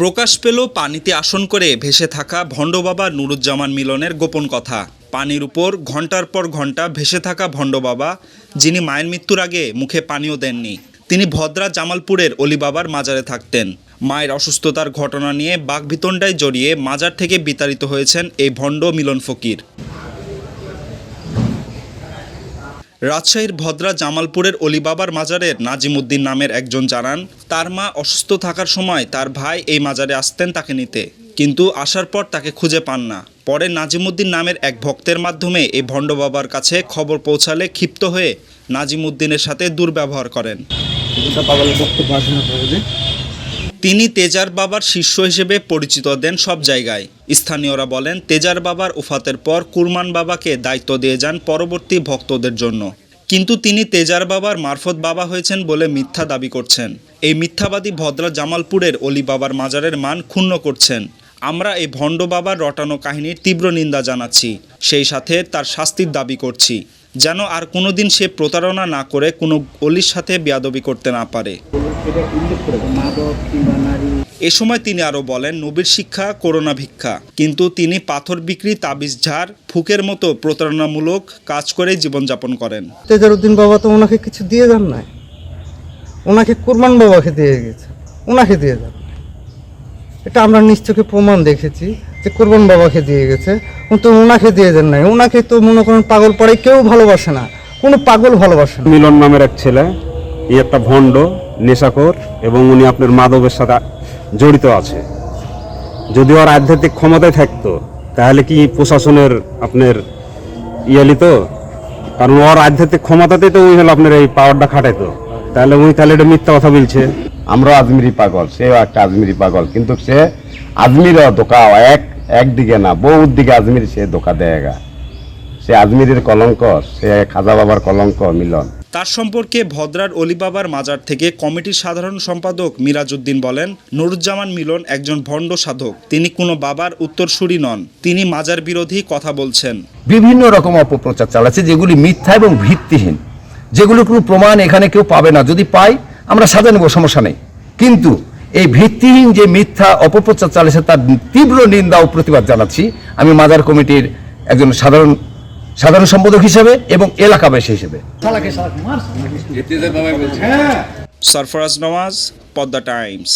প্রকাশ পেল পানিতে আসন করে ভেসে থাকা ভণ্ড বাবা নুরুজ্জামান মিলনের গোপন কথা। পানির উপর ঘণ্টার পর ঘণ্টা ভেসে থাকা ভণ্ড বাবা যিনি মায়ের মৃত্যুর আগে মুখে পানিও দেননি, তিনি ভদ্রা জামালপুরের অলিবাবার মাজারে থাকতেন। মায়ের অসুস্থতার ঘটনা নিয়ে বাঘভিতণ্ডায় জড়িয়ে মাজার থেকে বিতাড়িত হয়েছেন এই ভণ্ড মিলন ফকির। রাজশাহীর ভদ্রা জামালপুরের অলিবাবার মাজারের নাজিমুদ্দিন নামের একজন জানান, তার মা অসুস্থ থাকার সময় তার ভাই এই মাজারে আসতেন তাকে নিতে। কিন্তু আসার পর তাকে খুঁজে পান না। পরে নাজিমুদ্দিন নামের এক ভক্তের মাধ্যমে এই ভণ্ড বাবার কাছে খবর পৌঁছালে ক্ষিপ্ত হয়ে নাজিমুদ্দিনের সাথে দুর্ব্যবহার করেন। তিনি তেজার বাবার শিষ্য হিসেবে পরিচিত দেন সব জায়গায়। স্থানীয়রা বলেন, তেজার বাবার উফাতের পর কুরমান বাবাকে দায়িত্ব দিয়ে যান পরবর্তী ভক্তদের জন্য। কিন্তু তিনি তেজার বাবার মারফত বাবা হয়েছেন বলে মিথ্যা দাবি করছেন। এই মিথ্যাবাদী ভদ্রা জামালপুরের অলি বাবার মাজারের মান ক্ষুণ্ণ করছেন। আমরা এই ভণ্ড বাবার রটানো কাহিনীর তীব্র নিন্দা জানাচ্ছি। সেই সাথে তার শাস্তির দাবি করছি। যেন আর কোনোদিন সে প্রতারণা না করে কোনো অলির সাথে বেয়াদবি করতে না পারে। এ সময় তিনি আরও বলেন, নবীর শিক্ষা করোনা ভিক্ষা। কিন্তু তিনি পাথর বিক্রি, তাবিজ ঝাড়, ফুকের মতো প্রতারণামূলক কাজ করে জীবনযাপন করেন। তেজারুদ্দিন বাবা তো ওনাকে কিছু দিয়ে যান নাই। ওনাকে কুরবান বাবাকে দিয়ে গেছে। ওনাকে দিয়ে যান এটা আমরা নিশ্চয়কে প্রমাণ দেখেছি যে কুরবান বাবাকে দিয়ে গেছে। কিন্তু ওনাকে দিয়ে যান নাই। ওনাকে তো মনে করেন পাগল পড়ে কেউ ভালোবাসে না। কোনো পাগল ভালোবাসে না। মিলন নামের এক ছেলে ই একটা ভণ্ড নেশাখোর এবং উনি আপনার মাদকের সাথে জড়িত আছে। যদি ওর আধ্যাত্মিক ক্ষমতায় থাকতো তাহলে কি প্রশাসনের আপনার ইয়ালি তো কারণ ওর আধ্যাত্মিক ক্ষমতাতেই তো ওই হলো আপনার এই পাওয়ারটা খাটাইতো। তাহলে উনি তাহলে এটা মিথ্যা কথা বলছে। আমরা আজমিরি পাগল সেও একটা আজমিরি পাগল কিন্তু সে আজমির ধোকা এক একদিকে না বহুত দিকে আজমির সে ধোকা দেয়গা সে আজমিরের কলঙ্ক সে খাজা বাবার কলঙ্ক মিলন। তার সম্পর্কে ভদ্রার অলিবাবার মাজার থেকে কমিটির সাধারণ সম্পাদক মিরাজউদ্দিন বলেন নুরুজ্জামান মিলন একজন ভণ্ড সাধক। তিনি কোনো বাবার উত্তরসূরি নন। তিনি মাজার বিরোধী কথা বলছেন। বিভিন্ন রকম অপপ্রচার চালাচ্ছে যেগুলি মিথ্যা এবং ভিত্তিহীন যেগুলোর কোনো প্রমাণ এখানে কেউ পাবে না। যদি পাই আমরা সাজা নেব সমস্যা নেই। কিন্তু এই ভিত্তিহীন যে মিথ্যা অপপ্রচার চালিয়েছে তার তীব্র নিন্দা ও প্রতিবাদ জানাচ্ছি। আমি মাদার কমিটির একজন সাধারণ সাধারণ সম্পাদক হিসেবে এবং এলাকাবাসী হিসেবে। সরফরাজ নওয়াজ পদ্মা টাইমস।